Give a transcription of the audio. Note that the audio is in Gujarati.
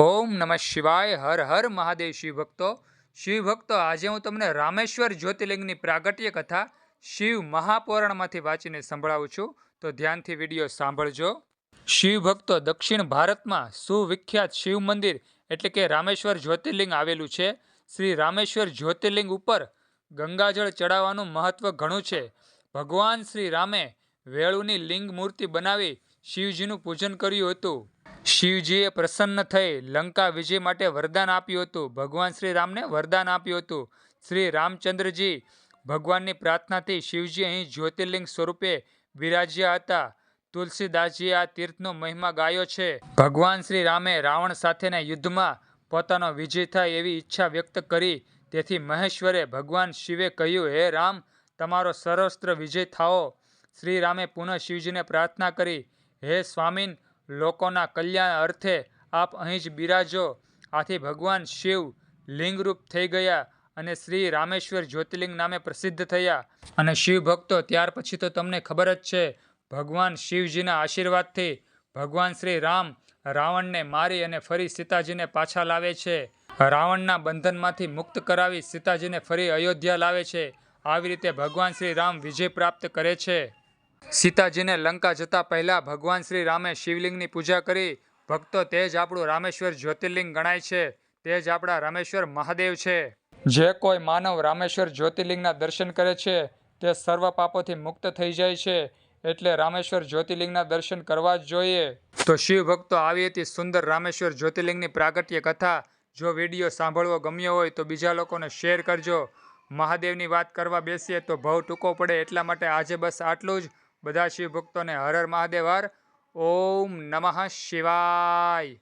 ઓમ નમઃ શિવાય, હર હર મહાદેવ શિવભક્તો શિવભક્તો આજે હું તમને રામેશ્વર જ્યોતિર્લિંગની પ્રાગટ્ય કથા શિવ મહાપુરાણમાંથી વાંચીને સંભળાવું છું. તો ધ્યાનથી વીડિયો સાંભળજો. શિવભક્તો દક્ષિણ ભારતમાં સુવિખ્યાત શિવ મંદિર એટલે કે રામેશ્વર જ્યોતિર્લિંગ આવેલું છે. શ્રી રામેશ્વર જ્યોતિર્લિંગ ઉપર ગંગાજળ ચડાવવાનું મહત્વ ઘણું છે. ભગવાન શ્રી રામે વેળુની લિંગ મૂર્તિ બનાવી શિવજીનું પૂજન કર્યું હતું. શિવજીએ પ્રસન્ન થઈ લંકા વિજય માટે વરદાન આપ્યું હતું. ભગવાન શ્રી રામને વરદાન આપ્યું હતું. શ્રી રામચંદ્રજી ભગવાનની પ્રાર્થનાથી શિવજી અહીં જ્યોતિર્લિંગ સ્વરૂપે વિરાજ્યા હતા. તુલસીદાસજીએ આ તીર્થનો મહિમા ગાયો છે. ભગવાન શ્રી રામે રાવણ સાથેના યુદ્ધમાં પોતાનો વિજય થાય એવી ઈચ્છા વ્યક્ત કરી. તેથી મહેશ્વરે ભગવાન શિવે કહ્યું, હે રામ, તમારો સર્વસ્ત્ર વિજય થાઓ. શ્રી રામે પુનઃ શિવજીને પ્રાર્થના કરી, હે સ્વામીન લોકોના કલ્યાણ અર્થે આપ અહીં જ બિરાજો. આથી ભગવાન શિવ લિંગરૂપ થઈ ગયા અને શ્રી રામેશ્વર જ્યોતિર્લિંગ નામે પ્રસિદ્ધ થયા. અને શિવ ભક્તો ત્યાર પછી તો તમને ખબર જ છે, ભગવાન શિવજીના આશીર્વાદથી ભગવાન શ્રી રામ રાવણને મારી અને ફરી સીતાજીને પાછા લાવે છે. રાવણના બંધનમાંથી મુક્ત કરાવી સીતાજીને ફરી અયોધ્યા લાવે છે. આવી રીતે ભગવાન શ્રી રામ વિજય પ્રાપ્ત કરે છે. સીતાજીને લંકા જતા પહેલા ભગવાન શ્રી રામે શિવલિંગની પૂજા કરી. ભક્તો તે જ આપણું રામેશ્વર જ્યોતિર્લિંગ ગણાય છે. તે જ આપણા રામેશ્વર મહાદેવ છે. જે કોઈ માનવ રામેશ્વર જ્યોતિર્લિંગના દર્શન કરે છે, તે સર્વ પાપોથી મુક્ત થઈ જાય છે. એટલે રામેશ્વર જ્યોતિર્લિંગના દર્શન કરવા જ જોઈએ. તો શિવ ભક્તો આવી હતી સુંદર રામેશ્વર જ્યોતિર્લિંગની પ્રાગટ્ય કથા. જો વીડિયો સાંભળવો ગમ્યો હોય તો બીજા લોકોને શેર કરજો. મહાદેવની વાત કરવા બેસીએ તો ભાવ ટૂંકો પડે. એટલા માટે આજે બસ આટલું જ. બધા શિવ ભક્તોને હર હર મહાદેવ હર ઓમ નમઃ શિવાય.